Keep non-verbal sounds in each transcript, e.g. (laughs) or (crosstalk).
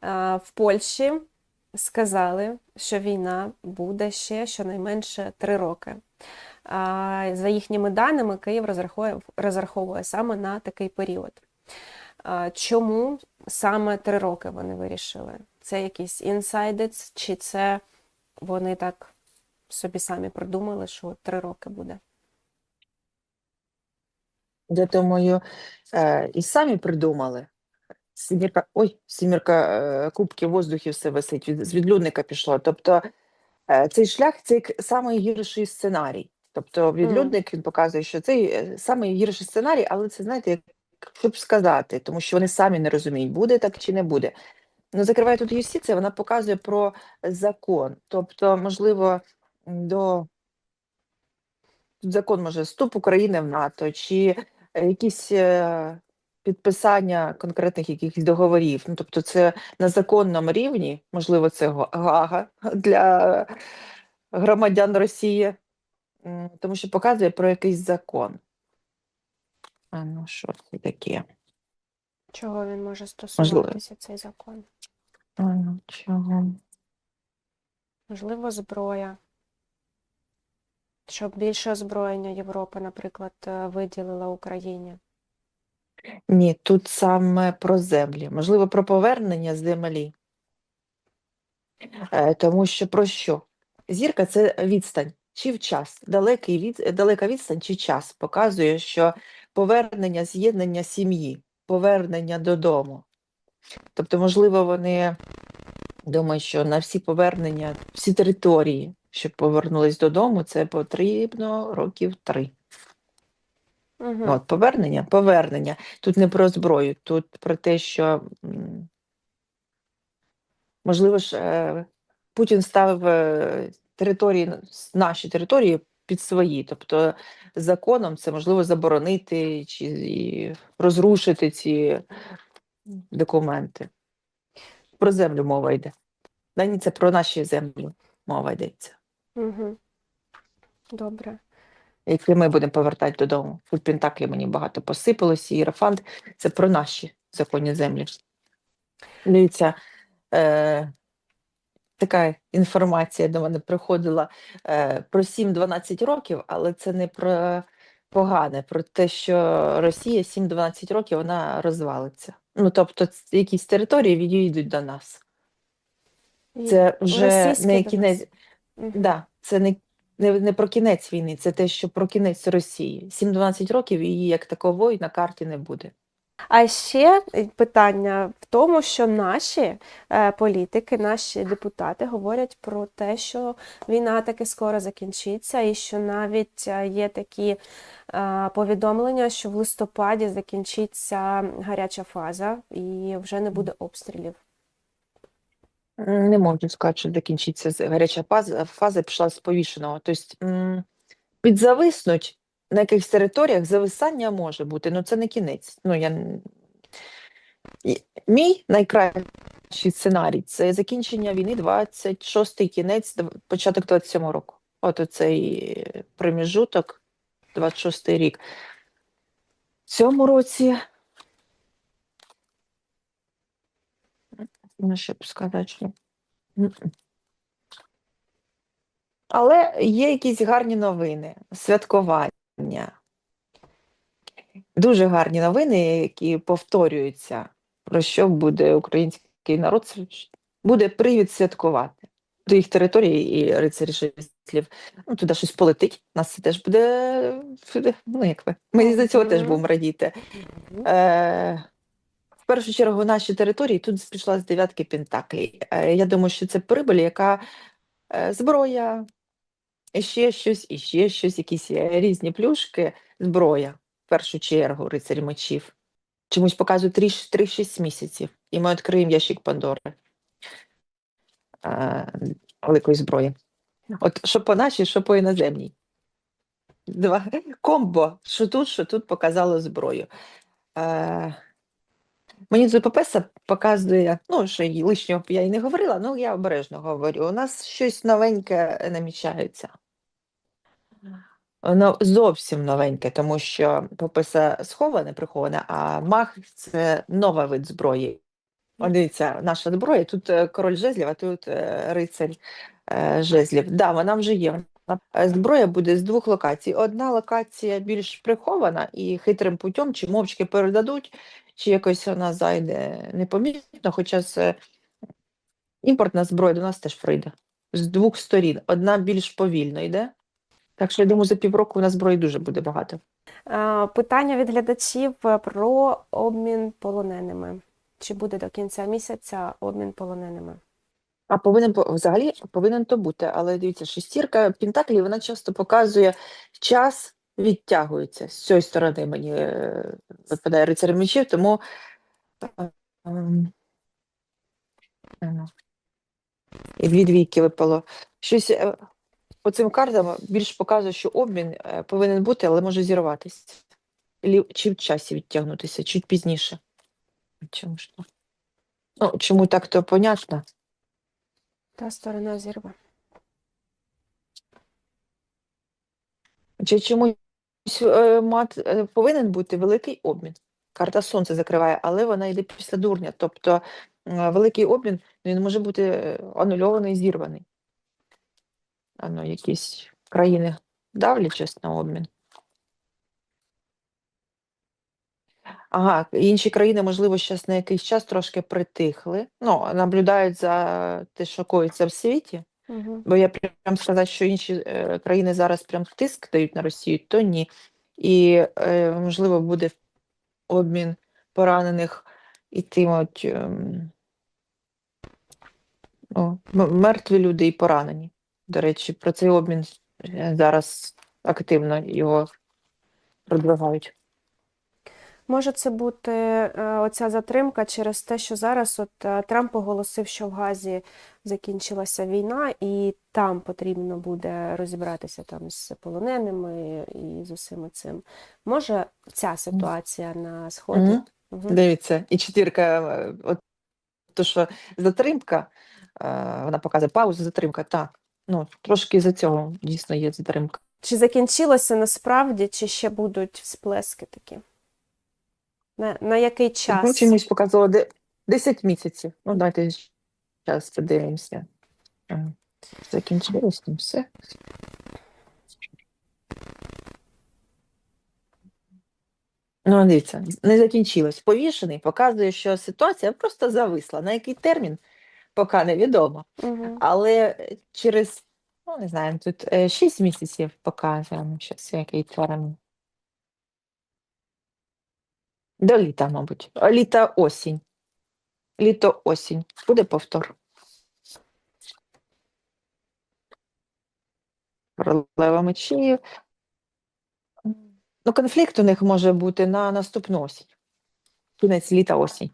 А, В Польщі сказали, що війна буде ще щонайменше три роки. За їхніми даними, Київ розраховує, розраховує саме на такий період. Чому саме три роки вони вирішили? Це якийсь інсайдець, чи це вони так собі самі придумали, що три роки буде? Я думаю, е, і самі придумали. Сімірка, ой, сімірка е, кубків воздухів все висить, від, з відлюдника пішло. Тобто е, цей шлях це найгірший сценарій. Тобто відлюдник він показує, що це е, найгірший сценарій, але це знаєте, як щоб сказати, тому що вони самі не розуміють, буде так чи не буде. Ну, закриває тут юстиція, вона показує про закон. Тобто, можливо, до закон може вступ України в НАТО, чи е, якісь е, підписання конкретних якихось договорів. Ну, тобто, це на законному рівні, можливо, це Гага для громадян Росії, тому що показує про якийсь закон. А ну, що це таке? Чого він може стосуватися, цей закон? А ну, чого? Можливо, зброя. Щоб більше озброєння Європа, наприклад, е, виділила Україні. Ні, тут саме про землі, можливо, про повернення землі. Е, Тому що про що? Зірка це відстань чи в час. Далекий від, далека відстань чи час показує, що повернення, з'єднання сім'ї, повернення додому. Тобто, можливо, вони думають, що на всі повернення, всі території, щоб повернулись додому, це потрібно років три. Угу. От, повернення, повернення. Тут не про зброю, тут про те, що можливо ж е, Путін ставив е, території, наші території під свої. Тобто законом це можливо заборонити чи розрушити ці документи. Про землю мова йде. Да, ні, це про наші землі мова йдеться, Угу. Добре. Які ми будемо повертати додому. Тут Пентаклі мені багато посипалося, і це про наші законні землі. Дивіться, е, така інформація до мене приходила е, про 7-12 років, але це не про погане, про те, що Росія 7-12 років вона розвалиться. Ну, тобто, якісь території відійдуть до нас. Це вже не кінець. Да, це не, не, не про кінець війни, це те, що про кінець Росії. 7-12 років її як такової на карті не буде. А ще е, питання в тому, що наші е, політики, наші депутати говорять про те, що війна таки скоро закінчиться, і що навіть е, є такі е, повідомлення, що в листопаді закінчиться гаряча фаза і вже не буде обстрілів. Не можу сказати, що закінчиться гаряча фаза, фаза пішла з повішеного. Тобто підзависнуть на якихось територіях зависання може бути, але це не кінець. Ну, я... Мій найкращий сценарій це закінчення війни 26-й кінець, початок 27-го року. От оцей проміжуток, 26-й рік. В цьому році, ну, що б сказати, що Але є якісь гарні новини, святкування. Дуже гарні новини, які повторюються, про що буде український народ. Буде привід святкувати. До їх території і рицарі шестів. Ну, туди щось полетить. Нас це теж буде. Ну, як ви. Ми за цього теж будемо радіти. Е, першу чергу, наші території тут пішла з дев'ятки Пентаклей. Е, я думаю, що це прибуль, яка е, зброя, і ще щось, і ще щось, якісь е, різні плюшки, зброя, в першу чергу, рицарі мечів. Чомусь показують 3-6 місяців, і ми відкриємо ящик Пандори великої зброї. От що по нашій, що по іноземній. Два комбо, що тут, що тут показало зброю. Мені ЗППС показує, ну, що й лишнього я і не говорила, ну я обережно говорю. У нас щось новеньке намічається. Воно зовсім новеньке, тому що ППС сховане, приховане, а мах це новий вид зброї. О, дивіться, наша зброя. Тут е, король жезлів, а тут е, рицарь е, жезлів. Да, вона вже є. Е, Зброя буде з двох локацій. Одна локація більш прихована і хитрим путем, чи мовчки передадуть, чи якось вона зайде непомітно, хоча це імпортна зброя до нас теж прийде. З двох сторін. Одна більш повільно йде. Так що я думаю, за півроку на зброї дуже буде багато. Е, Питання від глядачів е, про обмін полоненими. Чи буде до кінця місяця обмін полоненими? А повинен взагалі повинен то бути. Але дивіться, шестірка Пентаклів вона часто показує час відтягується. З цієї сторони мені е, випадає рицар мечів, тому ем, і дві двійки випало. Щось е, по цим картам більш показує, що обмін е, повинен бути, але може зірватися. Чи в часі відтягнутися, чуть пізніше. Чому ж? Ну, чому так, то понятно. Та сторона зірве. Чи чомусь е, мат, е, повинен бути великий обмін. Карта Сонце закриває, але вона йде після дурня. Тобто великий обмін він може бути е, анульований, зірваний. Ано, якісь країни давлячись на обмін. Ага, інші країни, можливо, зараз на якийсь час трошки притихли. Ну, наблюдають за те, що коїться в світі. Угу. Бо я прям сказати, що інші е, країни зараз прям тиск дають на Росію, то ні. І е, можливо буде обмін поранених ітимуть ем, ну, м- мертві люди і поранені. До речі, про цей обмін е, зараз активно його продвигають. Може це бути е, оця затримка через те, що зараз от е, Трамп оголосив, що в Газі закінчилася війна, і там потрібно буде розібратися там з полоненими і з усім цим. Може ця ситуація на сході? Мгм. Дивіться, і четвірка, е, от то, що затримка, вона показує паузу, затримка, так. Ну, трошки за цього дійсно є затримка. Чи закінчилося насправді, чи ще будуть всплески такі? На, на який час? показало де- 10 місяців. Ну, давайте зараз подивимося. Закінчилось там все. Ну, дивіться, не закінчилось. Повішений показує, що ситуація просто зависла. На який термін, поки невідомо. Угу. Але через, ну, не знаю, тут 6 місяців показуємо, щось який термін. До літа, мабуть. Літо осінь. Літо осінь. Буде повтор. Королева мечів. Ну, конфлікт у них може бути на наступну осінь. Кінець літа осінь.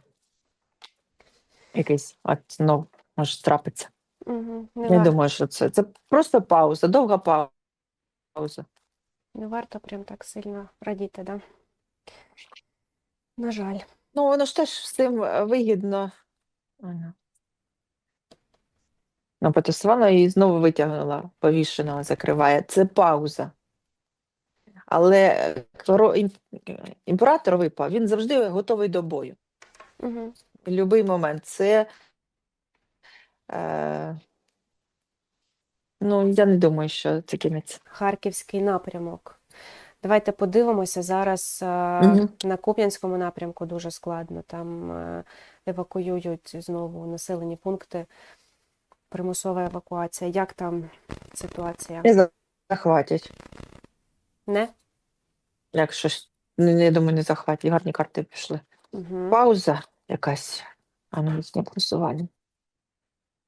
Якийсь от знов може трапиться. Угу. Не, Я думаю, що це. Це просто пауза, довга пауза. Не варто прям так сильно радіти, да? На жаль. Ну, воно ж теж всім е, вигідно. Ага. Ну, і знову витягнула, повішеного закриває. Це пауза. Але е, імператор випав, він завжди готовий до бою. Угу. Будь-який момент. Це. Е, ну, я не думаю, що це кінець. Харківський напрямок. Давайте подивимося зараз е, Мгм. на Куп'янському напрямку дуже складно. Там е, евакуюють знову населені пункти, примусова евакуація. Як там ситуація? Не захватять. Не? Якщо ж, ну, я думаю, не захватять. Гарні карти пішли. Угу. Пауза якась, а не не просування.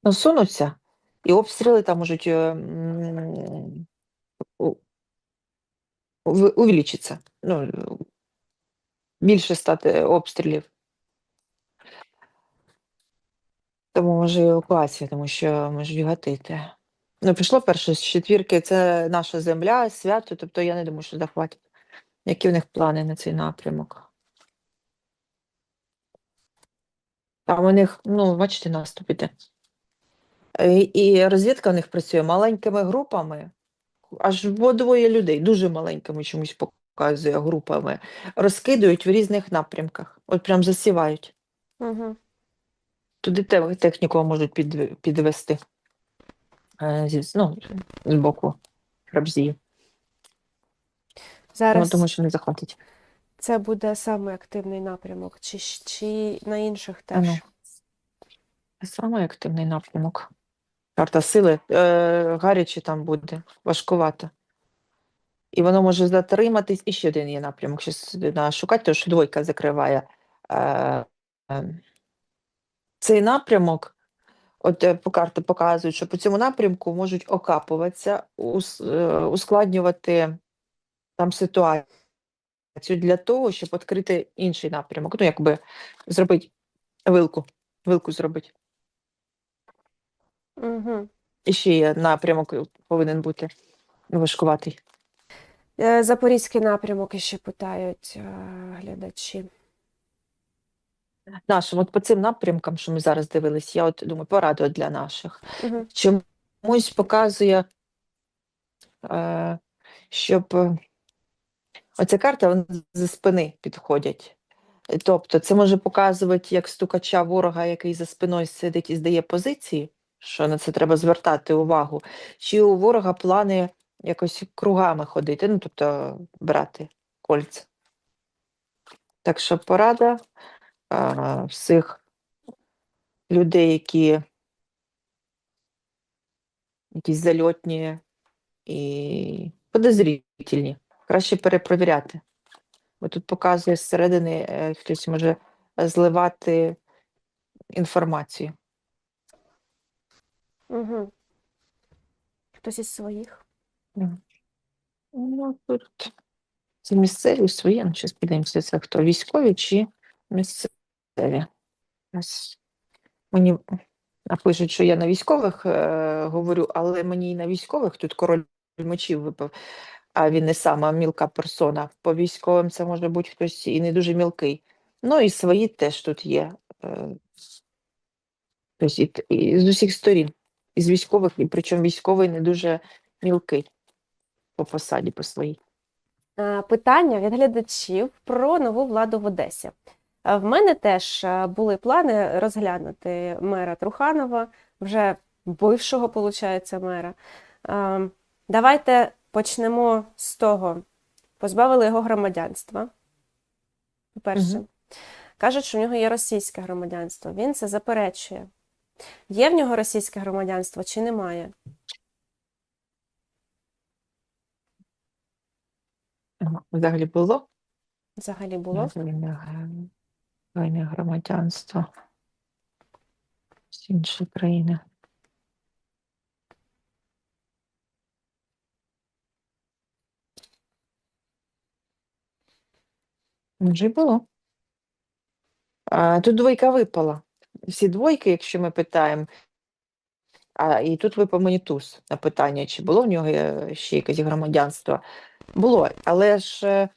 Ну, сунуться, і обстріли там можуть м, у- ув- увеличитися. Ну, більше стати обстрілів. Тому може і евакуація, тому що можуть гатити. Ну, пішло перше з четвірки, це наша земля, свято, тобто я не думаю, що захватять. Які в них плани на цей напрямок? Там у них, ну, бачите, наступ іде. Е, І розвідка в них працює маленькими групами, аж по двоє людей, дуже маленькими чомусь показує групами, розкидують в різних напрямках. От прям засівають. Угу. туди техніку можуть під, підвести е, ну, з боку Рабзії. Зараз Ну, тому що не захватять. це буде саме активний напрямок, чи, чи на інших ну. теж? Саме активний напрямок. Карта сили. Е, гаряче там буде, важкувато. І воно може затриматись. І ще один є напрямок. Треба шукати, тому що двойка закриває. Е, е, цей напрямок, от е, по карті показують, що по цьому напрямку можуть окапуватися, ус, е, ускладнювати там ситуацію для того, щоб відкрити інший напрямок. Ну, якби зробити вилку. Вилку зробити. Угу. І ще є напрямок повинен бути важкуватий. Е, Запорізький напрямок іще питають е, глядачі. Нашим, от по цим напрямкам, що ми зараз дивились, я от думаю, пораду для наших. Угу. Чомусь показує, е, щоб е, оця карта вони за спини підходять. Тобто це може показувати як стукача ворога, який за спиною сидить і здає позиції, що на це треба звертати увагу, чи у ворога плани якось кругами ходити, ну тобто брати кольця. Так що порада а, всіх людей, які якісь зальотні і подозрительні, краще перепровіряти. Бо тут показує зсередини е, хтось може зливати інформацію. Угу. Хтось із своїх. Ну, тут це місцеві свої, ну, зараз подивимося, це хто, військові чи місцеві. Мені напишуть, що я на військових е, говорю, але мені і на військових тут король мечів випав, а він не сама мілка персона. По військовим це може бути хтось і не дуже мілкий. Ну і свої теж тут є. Е, і, і з усіх сторін. І з військових, і причому військовий не дуже мілкий по посаді по своїй. Е, Питання від глядачів про нову владу в Одесі. Е, В мене теж е, були плани розглянути мера Труханова, вже бившого, виходить, мера. Давайте почнемо з того. Позбавили його громадянства. По-перше, Мгм. кажуть, що в нього є російське громадянство. Він це заперечує. Є в нього російське громадянство чи немає? Взагалі було Взагалі було? Двойне громадянство з іншої країни. Й було. А, тут двойка випала. Всі двойки, якщо ми питаємо, а, і тут випав мені туз на питання, чи було в нього е, ще якесь громадянство. Було, але ж е,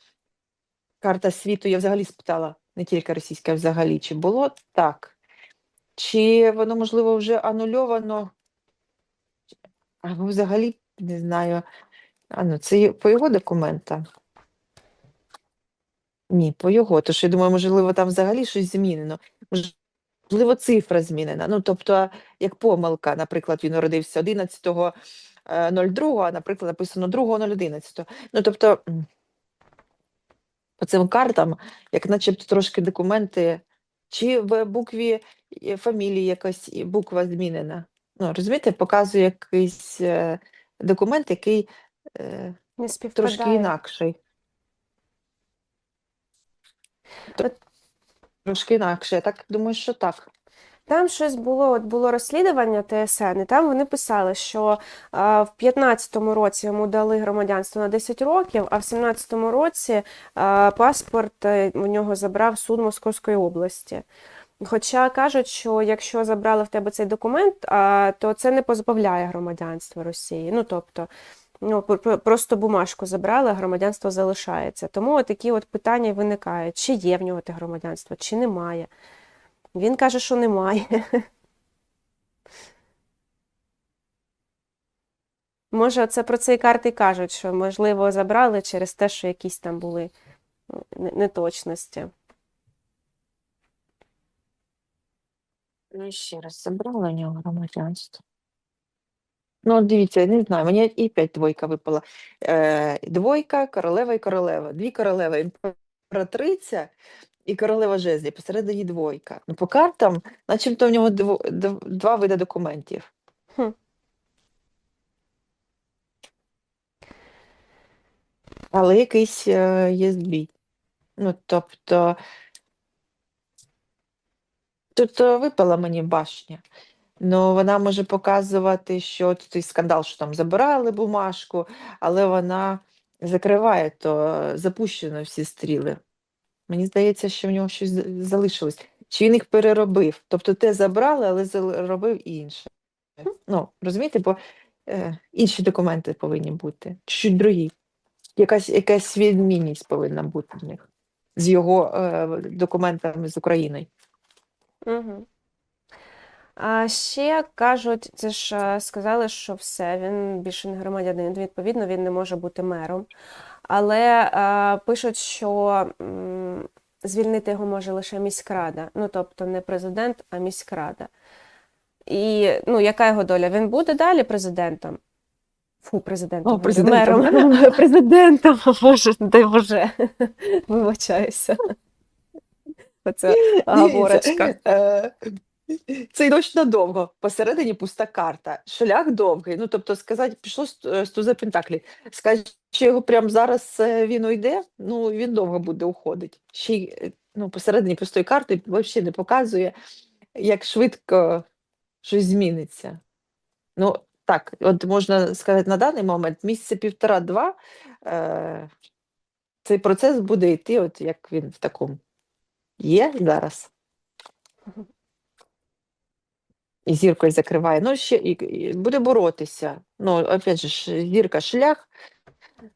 карта світу я взагалі спитала, не тільки російська, а взагалі, чи було так? Чи воно, можливо, вже анульовано? Або взагалі, не знаю. А ну, це по його документам? Ні, по його. Тож я думаю, можливо, там взагалі щось змінено. Можливо, цифра змінена. Ну, тобто, як помилка, наприклад, він народився 11.02, а, наприклад, написано 2.011. Ну, тобто, по цим картам, як начебто трошки документи, чи в букві е, фамілії якась буква змінена. Ну, розумієте, показує якийсь е, документ, який е, Не трошки інакший. От- Трошки інакше. Я так думаю, що так. Там щось було, от було розслідування ТСН, і там вони писали, що а, в 15-му році йому дали громадянство на 10 років, а в 17-му році а, паспорт е, у нього забрав суд Московської області. Хоча кажуть, що якщо забрали в тебе цей документ, а, то це не позбавляє громадянства Росії. Ну тобто, ну пр- пр- просто бумажку забрали, а громадянство залишається. Тому такі от питання виникають: чи є в нього те громадянство, чи немає. Він каже, що немає. (laughs) Може, це про цей карти кажуть, що, можливо, забрали через те, що якісь там були ну, неточності. Ну, ще раз забрала у нього громадянство. Ну, дивіться, я не знаю, мені і п'ять двойка випала. Е, двойка, королева і королева. Дві королеви, імператриця і королева жезлі, посередині двойка. Ну, по картам, начебто в нього дво- дв- два види документів. Хм. Але якийсь е, є збій. Ну, тобто, тут е, випала мені башня. Ну, вона може показувати, що цей скандал, що там забирали бумажку, але вона закриває, то запущено всі стріли. Мені здається, що в нього щось залишилось. Чи він їх переробив? Тобто те забрали, але заробив інше. Ну, розумієте, бо е, інші документи повинні бути, чуть другі. Якась, якась відмінність повинна бути в них з його е, документами з Україною. Угу. А ще кажуть, це ж е, сказали, що все, він більше не громадянин, відповідно, він не може бути мером. Але е, пишуть, що м, звільнити його може лише міськрада. Ну, тобто не президент, а міськрада. І ну, яка його доля? Він буде далі президентом? Фу, президентом. О, президентом. Мером. (laughs) (laughs) Президентом, боже, дай боже. (laughs) Вибачаюся. Оце говорочка. Дивіться, (laughs) е, Це точно довго. Посередині пуста карта. Шлях довгий. Ну, тобто, сказати, пішло е, Пентаклі. Сказати, що його прямо зараз е, він уйде, ну він довго буде уходить. Ще й е, ну, посередині пустої карти взагалі не показує, як швидко щось зміниться. Ну, так, от можна сказати, на даний момент місяця півтора-два е, цей процес буде йти, от як він в такому є зараз. І зіркою закриває. Ну, ще і, і буде боротися. Ну, опять же, зірка шлях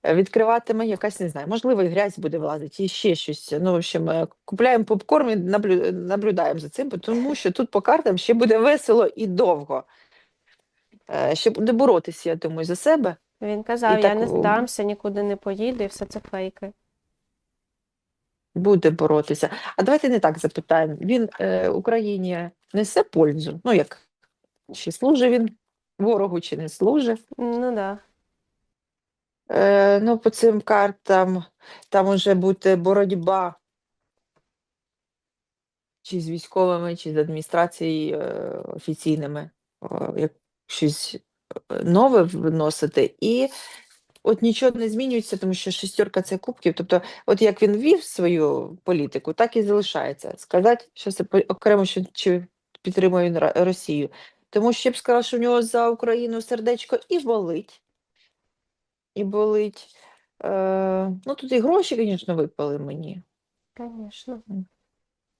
е, відкриватиме якась, не знаю, можливо, і грязь буде вилазити, і ще щось. Ну, в общем, е, купляємо попкорн і наблю, наблюдаємо за цим, тому що тут по картам ще буде весело і довго. Е, Ще буде боротися, я думаю, за себе. Він казав, І я так, не здамся, нікуди не поїду, і все це фейки. Буде боротися. А давайте не так запитаємо. Він е, Україні несе пользу? Ну, як? Чи служить він ворогу, чи не служить? Ну да. Е, ну, по цим картам там може бути боротьба чи з військовими, чи з адміністрацією е, офіційними, О, як щось е, нове вносити. І от нічого не змінюється, тому що шестерка це кубків. Тобто, от як він вів свою політику, так і залишається. Сказати, що це окремо, що чи підтримує він Росію. Тому що я б сказала, що в нього за Україну сердечко і болить. І болить. Е, ну, тут і гроші, звісно, випали мені. Звісно.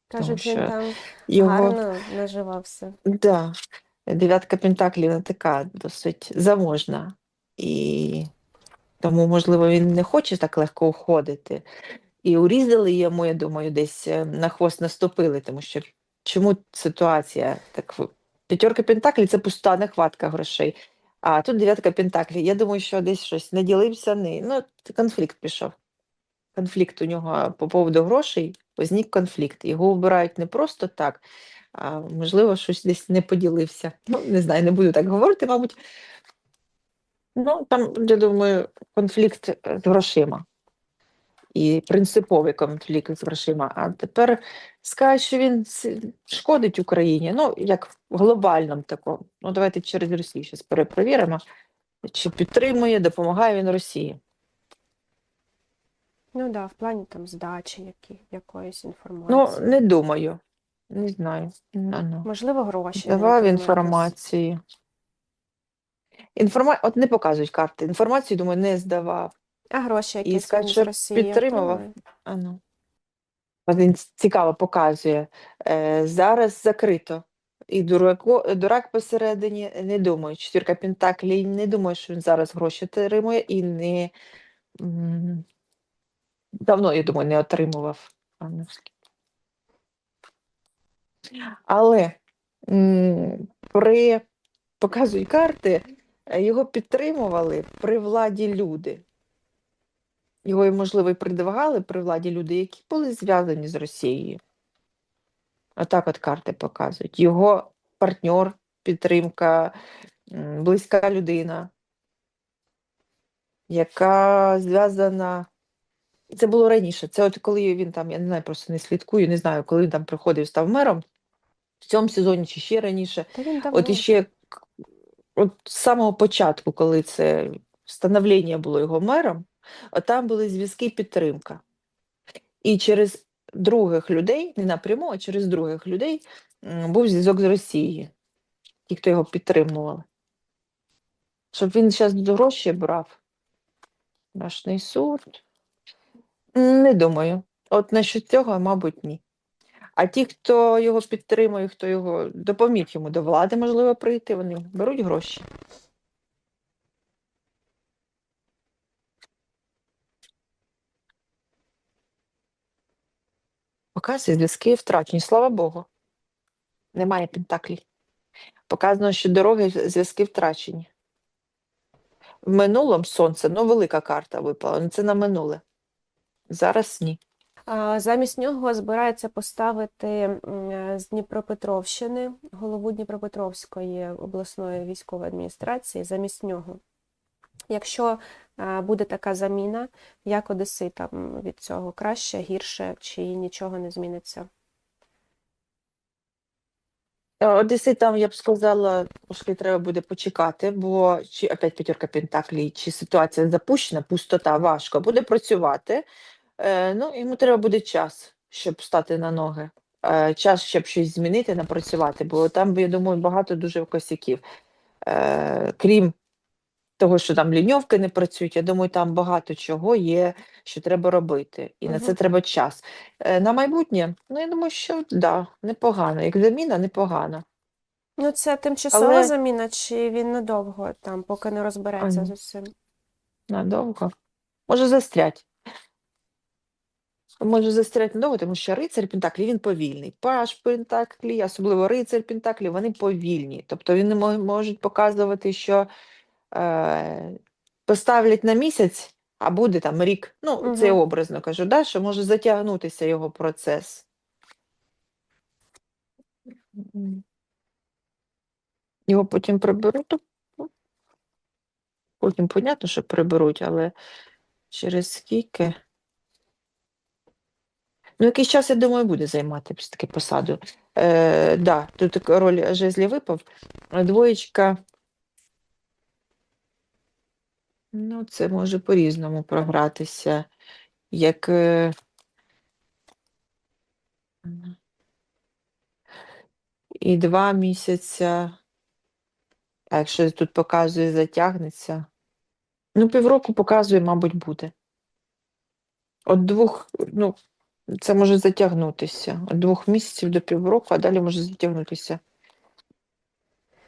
Кажуть, він там Його, гарно наживався. да, дев'ятка Пентаклів вона така досить заможна. І тому, можливо, він не хоче так легко уходити. І урізали йому, я думаю, десь е, на хвост наступили, тому що чому ситуація так. П'ятерка Пентаклів це пуста нехватка грошей. А тут дев'ятка Пентаклів. Я думаю, що десь щось не ділився, не. Ну, конфлікт пішов. Конфлікт у нього по поводу грошей, возник конфлікт. Його обирають не просто так, а можливо, щось десь не поділився. Ну, не знаю, не буду так говорити, мабуть. Ну, там, я думаю, конфлікт з грошима. І принциповий конфлікт з грошима. А тепер скажуть, що він шкодить Україні. Ну, як в глобальному такому. Ну, давайте через Росію зараз перепровіримо, чи підтримує, допомагає він Росії. Ну да, в плані там здачі які, якоїсь Ну, не думаю. Не знаю. Ну, ну. Можливо, гроші. Давав інформацію. Інформа... От не показують карти. Інформацію, думаю, не здавав. А гроші І якісь скажуть, він з Росії підтримував. А ну. Він цікаво показує. Е, зараз закрито. І дурако, дурак посередині, не думаю. Четвірка Пентаклі, не думаю, що він зараз гроші отримує і не м, давно, я думаю, не отримував. А ну, скільки. Але м, при показують карти, е, його підтримували при владі люди. Його, можливо, і придвигали при владі люди, які були зв'язані з Росією. Отак от карти показують. Його партнер, підтримка, близька людина, яка зв'язана. Це було раніше. Це от коли він там, я не знаю, просто не слідкую, не знаю, коли він там приходив, став мером в цьому сезоні чи ще раніше. Та він. От іще к- от з самого початку, коли це становлення було його мером, там були зв'язки підтримка. І через других людей, не напряму, а через других людей був зв'язок з Росією, ті, хто його підтримували. Щоб він зараз гроші брав. Страшний суд. Не думаю. От насчет цього, мабуть, ні. А ті, хто його підтримує, хто його допоміг йому до влади, можливо, прийти, вони беруть гроші. Показує зв'язки втрачені, слава Богу. Немає пентаклів. Показано, що дороги зв'язки втрачені. В минулому сонце, ну, велика карта випала, ну, це на минуле. Зараз ні. Замість нього збирається поставити е, з Дніпропетровщини, голову Дніпропетровської обласної військової адміністрації, замість нього. Якщо е, буде така заміна, як одеситам від цього краще, гірше, чи нічого не зміниться? Е, Одеси там, я б сказала, трошки треба буде почекати, бо чи опять п'ятерка пентаклей, чи ситуація запущена, пустота, важко, буде працювати. Е, ну, йому треба буде час, щоб стати на ноги. Час, щоб щось змінити, напрацювати, бо там, я думаю, багато дуже косяків. Крім того, що там ліньовки не працюють, я думаю, там багато чого є, що треба робити. І на це треба час. Е, на майбутнє, ну, я думаю, що да, непогано. Як заміна, непогано. Ну, це тимчасова Але- заміна, чи він надовго там, поки не розбереться з усім? Надовго. Може застрять. Може застрять надовго, тому що рицар Пентаклі він повільний. Паш Пентаклі, особливо рицар Пентаклі, вони повільні. Тобто вони мо- можуть показувати, що поставлять на місяць, а буде там рік. Ну, це образно кажу, да, що може затягнутися його процес. Його потім приберуть. Потім, понятно, що приберуть, але через скільки. Ну, якийсь час, я думаю, буде займати все таки посаду. Е, да, тут роль жезлів випав. Е, Двоєчка. Ну, це може по-різному програтися. Як. е, І два місяця. А якщо тут показує, затягнеться. Ну, півроку показує, мабуть, буде. От двох, ну, це може затягнутися. От двох місяців до півроку, а далі може затягнутися.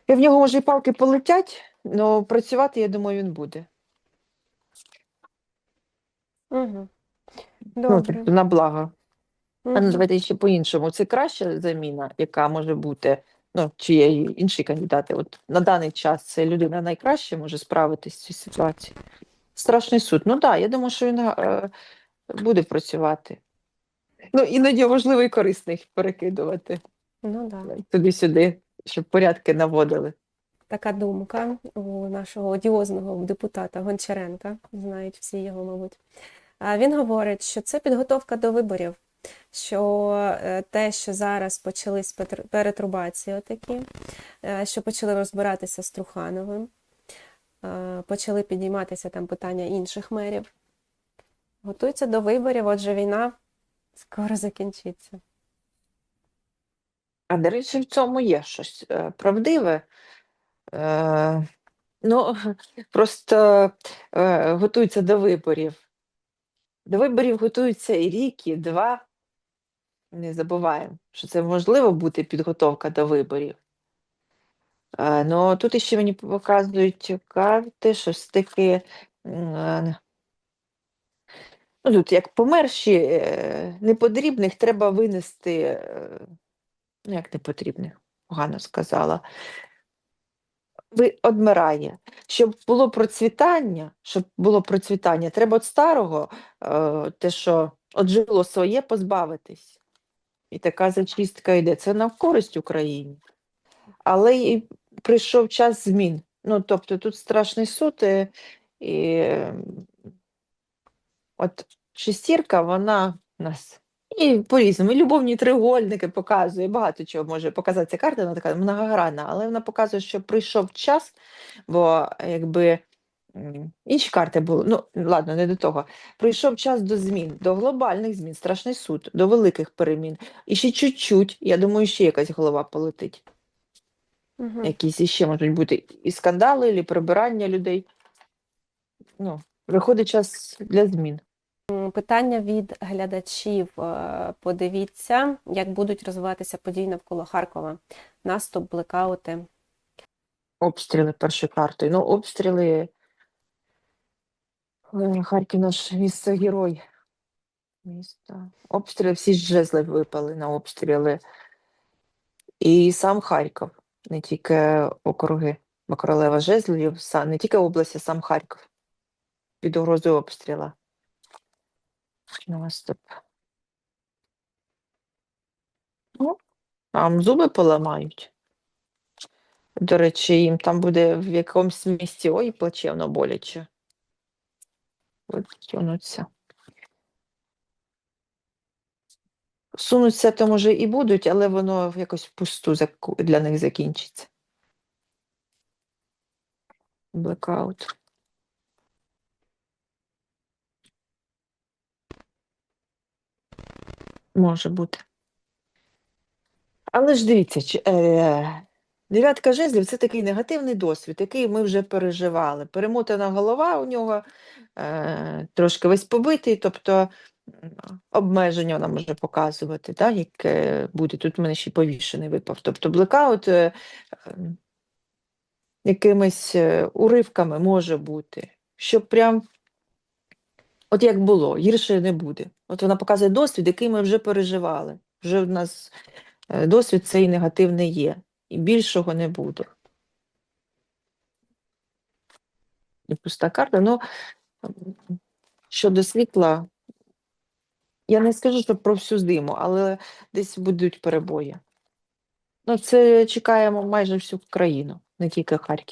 І в нього може і палки полетять, але працювати, я думаю, він буде. Угу. Ну, Добре. тобто на благо. А Мгм. називайте ще по-іншому. Це краща заміна, яка може бути, ну, чи є інші кандидати. От на даний час це людина найкраще може справитись з цією ситуацією. Страшний суд. Ну так, да, я думаю, що він е, буде працювати. Ну, іноді можливо і корисно їх перекидувати Ну, да. туди-сюди, щоб порядки наводили. Така думка у нашого одіозного депутата Гончаренка, знають всі його, мабуть. Він говорить, що це підготовка до виборів, що е, те, що зараз почались перетрубації отакі, е, що почали розбиратися з Трухановим, е, почали підійматися там питання інших мерів. Готуються до виборів, отже, війна скоро закінчиться. А до речі, в цьому є щось правдиве. Е, ну, просто е, готуються до виборів. До виборів готуються і рік, і два. Не забуваємо, що це можливо бути підготовка до виборів. Е, ну, тут іще мені показують карти, щось таке. м, е, Ну, тут як померші, е, непотрібних треба винести. е, Ну, як непотрібних, погано сказала. Одмирає. Щоб було процвітання, щоб було процвітання, треба від старого, е, те, що оджило своє, позбавитись. І така зачистка йде. Це на користь Україні. але й прийшов час змін. Ну, тобто тут страшний суд, е, і е, от шестірка, вона нас і по-різному, і любовні триугольники показує, багато чого може показати ця карта, вона така многогранна, але вона показує, що прийшов час, бо якби інші карти були, ну ладно, не до того. Прийшов час до змін, до глобальних змін, страшний суд, до великих перемін. І ще чуть-чуть, я думаю, ще якась голова полетить. Мгм. Якісь іще можуть бути і скандали, і прибирання людей. Ну, приходить час для змін. Питання від глядачів. Е, Подивіться, як будуть розвиватися події навколо Харкова. Наступ, блекаути. Обстріли першою картою. Ну, обстріли. е, Харків наш місце герой. Місто. Обстріли, всі жезли випали на обстріли. І сам Харків, не тільки округи, бо королева жезлів, не тільки область, а сам Харків. Під угрозою обстріла. Наступ. Ну, там зуби поламають. До речі, їм там буде в якомусь місці ой, плачевно боляче. Витягнуться. Сунуться, то може і будуть, але воно якось впусту для них закінчиться. Блекаут. Може бути. Але ж дивіться, е, дев'ятка жезлів це такий негативний досвід, який ми вже переживали. Перемотана голова у нього е, трошки весь побитий, тобто обмеження вона може показувати, да, яке буде. Тут в мене ще й повішений випав. Тобто блекаут е, е, якимись уривками може бути, щоб прям. От як було, гірше не буде. От вона показує досвід, який ми вже переживали. Вже в нас е, досвід цей негативний є, і більшого не буде. І пуста карта. Ну, щодо світла, я не скажу, що про всю зиму, але десь будуть перебої. Ну, це чекаємо майже всю країну, не тільки Харків.